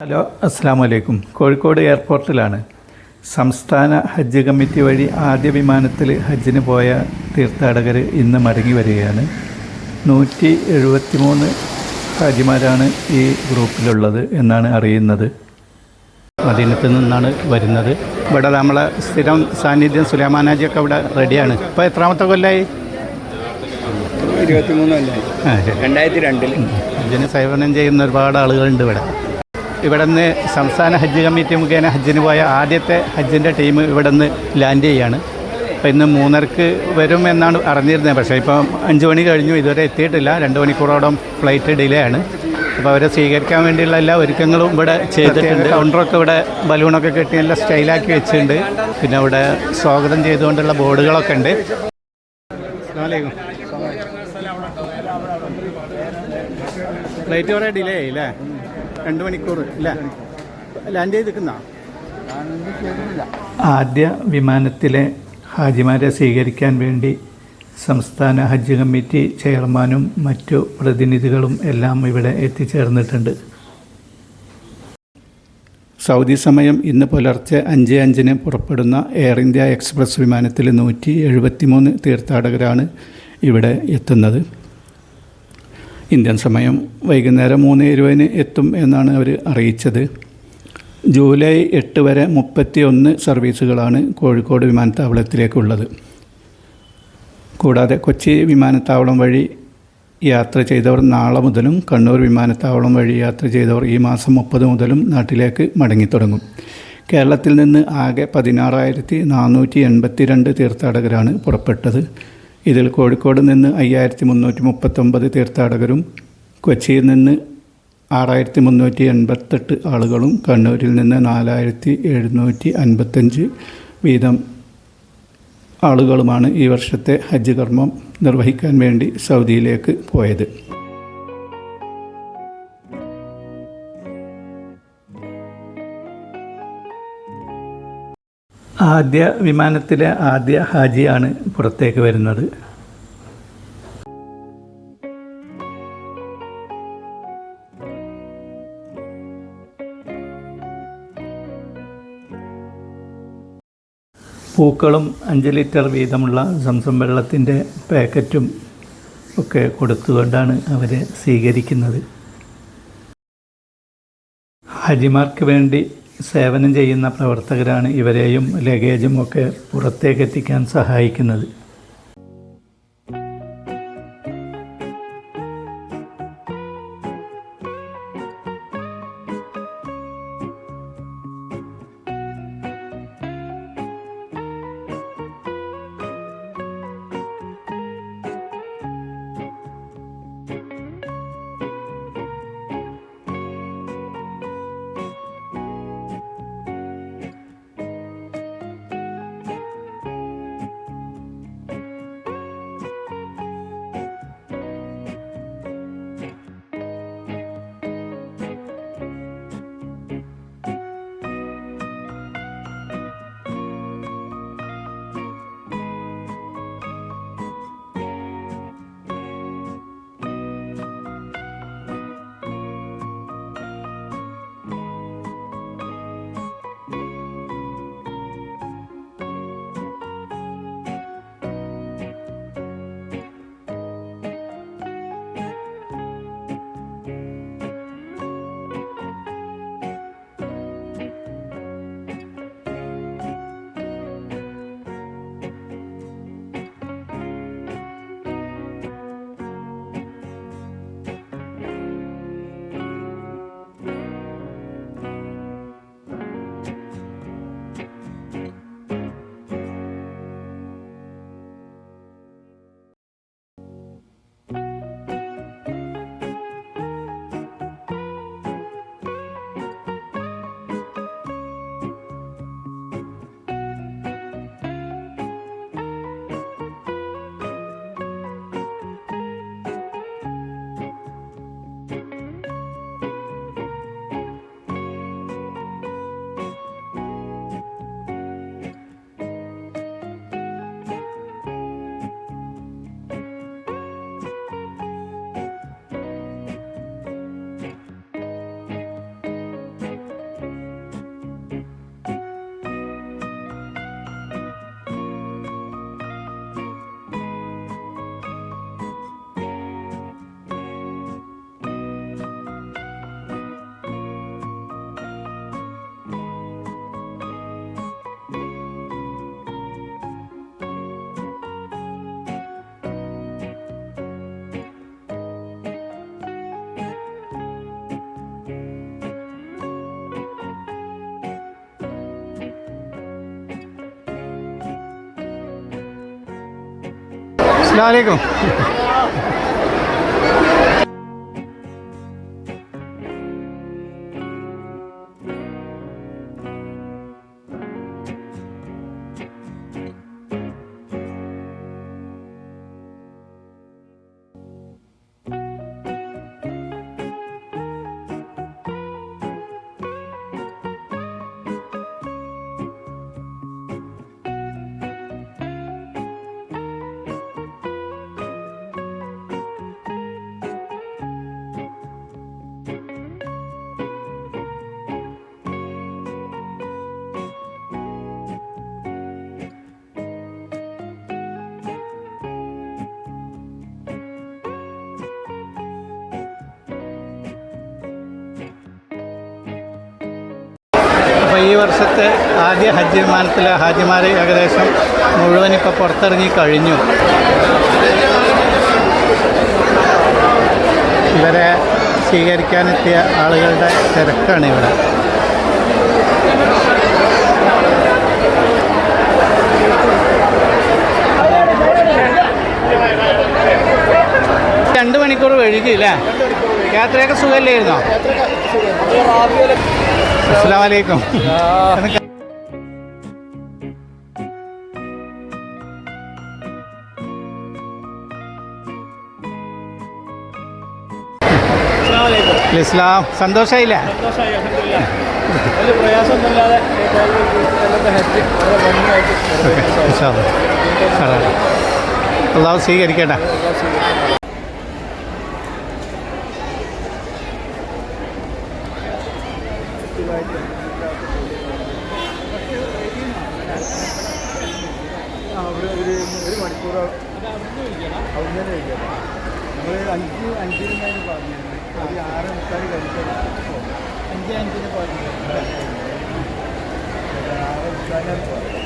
Hello അസ്സാം വലൈക്കും കോഴിക്കോട് എയർപോർട്ടിലാണ്. സംസ്ഥാന ഹജ്ജ് കമ്മിറ്റി വഴി ആദ്യ വിമാനത്തിൽ ഹജ്ജിന് പോയ തീർത്ഥാടകർ ഇന്ന് മടങ്ങി വരികയാണ്. നൂറ്റി എഴുപത്തി മൂന്ന് ഹാജിമാരാണ് ഈ ഗ്രൂപ്പിലുള്ളത് എന്നാണ് അറിയുന്നത്. മദീനത്തിൽ നിന്നാണ് വരുന്നത്. ഇവിടെ നമ്മളെ സ്ഥിരം സാന്നിധ്യം സുലൈമാനാജിയൊക്കെ ഇവിടെ റെഡിയാണ്. ഇപ്പോൾ എത്രാമത്തെ കൊല്ലമായി ഇരുപത്തിമൂന്നല്ലേ ആ ശരി. രണ്ടായിരത്തി രണ്ടിൽ ഹജ്ജിന് സേവനം ചെയ്യുന്ന ഒരുപാട് ആളുകളുണ്ട് ഇവിടെ. ഇവിടെ നിന്ന് സംസ്ഥാന ഹജ്ജ് കമ്മിറ്റി മുഖേന ഹജ്ജിന് പോയ ആദ്യത്തെ ഹജ്ജിന്റെ ടീം ഇവിടെ നിന്ന് ലാൻഡ് ചെയ്യാണ്. അപ്പോൾ ഇന്ന് മൂന്നരക്ക് വരും എന്നാണ് അറിഞ്ഞിരുന്നത്. പക്ഷേ ഇപ്പം അഞ്ച് മണി കഴിഞ്ഞു ഇതുവരെ എത്തിയിട്ടില്ല. രണ്ട് മണിക്കൂറോളം ഫ്ലൈറ്റ് ഡിലേ ആണ്. അപ്പോൾ അവരെ സ്വീകരിക്കാൻ വേണ്ടിയുള്ള എല്ലാ ഒരുക്കങ്ങളും ഇവിടെ ചെയ്തിട്ടുണ്ട്. കൗണ്ടറൊക്കെ ഇവിടെ ബലൂണൊക്കെ കെട്ടി നല്ല സ്റ്റൈലാക്കി വെച്ചിട്ടുണ്ട്. പിന്നെ ഇവിടെ സ്വാഗതം ചെയ്തുകൊണ്ടുള്ള ബോർഡുകളൊക്കെ ഉണ്ട്. ഫ്ലൈറ്റ് വരെ ഡിലേ ആയി അല്ലേ? രണ്ട് മണിക്കൂർ അല്ലേ ലാൻഡ് ചെയ്തിരിക്കുന്ന ആദ്യ വിമാനത്തിലെ ഹാജിമാരെ സ്വീകരിക്കാൻ വേണ്ടി സംസ്ഥാന ഹജ്ജ് കമ്മിറ്റി ചെയർമാനും മറ്റു പ്രതിനിധികളും എല്ലാം ഇവിടെ എത്തിച്ചേർന്നിട്ടുണ്ട്. സൗദി സമയം ഇന്ന് പുലർച്ചെ അഞ്ച് അഞ്ചിന് പുറപ്പെടുന്ന എയർ ഇന്ത്യ എക്സ്പ്രസ് വിമാനത്തിൽ നൂറ്റി എഴുപത്തിമൂന്ന് തീർത്ഥാടകരാണ് ഇവിടെ എത്തുന്നത്. ഇന്ത്യൻ സമയം വൈകുന്നേരം മൂന്ന് ഇരുപതിന് എത്തും എന്നാണ് അവർ അറിയിച്ചത്. ജൂലൈ എട്ട് വരെ മുപ്പത്തി ഒന്ന് സർവീസുകളാണ് കോഴിക്കോട് വിമാനത്താവളത്തിലേക്കുള്ളത്. കൂടാതെ കൊച്ചി വിമാനത്താവളം വഴി യാത്ര ചെയ്തവർ നാളെ മുതലും കണ്ണൂർ വിമാനത്താവളം വഴി യാത്ര ചെയ്തവർ ഈ മാസം മുപ്പത് മുതലും നാട്ടിലേക്ക് മടങ്ങിത്തുടങ്ങും. കേരളത്തിൽ നിന്ന് ആകെ പതിനാറായിരത്തി നാനൂറ്റി എൺപത്തി രണ്ട് തീർത്ഥാടകരാണ് പുറപ്പെട്ടത്. ഇതിൽ കോഴിക്കോട് നിന്ന് അയ്യായിരത്തി മുന്നൂറ്റി മുപ്പത്തൊമ്പത് തീർത്ഥാടകരും കൊച്ചിയിൽ നിന്ന് ആറായിരത്തി മുന്നൂറ്റി എൺപത്തെട്ട് ആളുകളും കണ്ണൂരിൽ നിന്ന് നാലായിരത്തി എഴുന്നൂറ്റി അൻപത്തഞ്ച് വീതം ആളുകളുമാണ് ഈ വർഷത്തെ ഹജ്ജ് കർമ്മം നിർവഹിക്കാൻ വേണ്ടി സൗദിയിലേക്ക് പോയത്. ആദ്യ വിമാനത്തിലെ ആദ്യ ഹാജിയാണ് പുറത്തേക്ക് വരുന്നത്. പൂക്കളും അഞ്ച് ലിറ്റർ വീതമുള്ള സംസം വെള്ളത്തിന്റെ പാക്കറ്റും ഒക്കെ കൊടുത്തുകൊണ്ടാണ് അവരെ സ്വീകരിക്കുന്നത്. ഹാജിമാർക്ക് വേണ്ടി സേവനം ചെയ്യുന്ന പ്രവർത്തകരാണ് ഇവരെയും ലഗേജും ഒക്കെ പുറത്തേക്ക് എത്തിക്കാൻ സഹായിക്കുന്നത്. আসসালামু আলাইকুম അപ്പോൾ ഈ വർഷത്തെ ആദ്യ ഹജ്ജ് വിമാനത്തിലെ ഹാജിമാർ ഏകദേശം മുഴുവൻ ഇപ്പോൾ പുറത്തിറങ്ങി കഴിഞ്ഞു. ഇവരെ സ്വീകരിക്കാനെത്തിയ ആളുകളുടെ തിരക്കാണ് ഇവിടെ രണ്ട് മണിക്കൂർ വഴുകി അല്ലേ യാത്രയൊക്കെ സുഖമല്ലായിരുന്നോ? അസ്സാം വലൈക്കും ഇസ്ലാം സന്തോഷമായില്ലേ അള്ളാഹു പ്രയാസമൊന്നുമില്ലാതെ അവിടെ ഒരു ഒരു മണിക്കൂർ അവിടെ കഴിക്കാം. നമ്മൾ അഞ്ച് അഞ്ചിനാണ് പറഞ്ഞത് ഒരു ആറ് മുക്കാൽ കഴിക്കാം അഞ്ച് അഞ്ചിന് പറഞ്ഞു ആറ് മുക്കാലിനാണ് പറഞ്ഞത്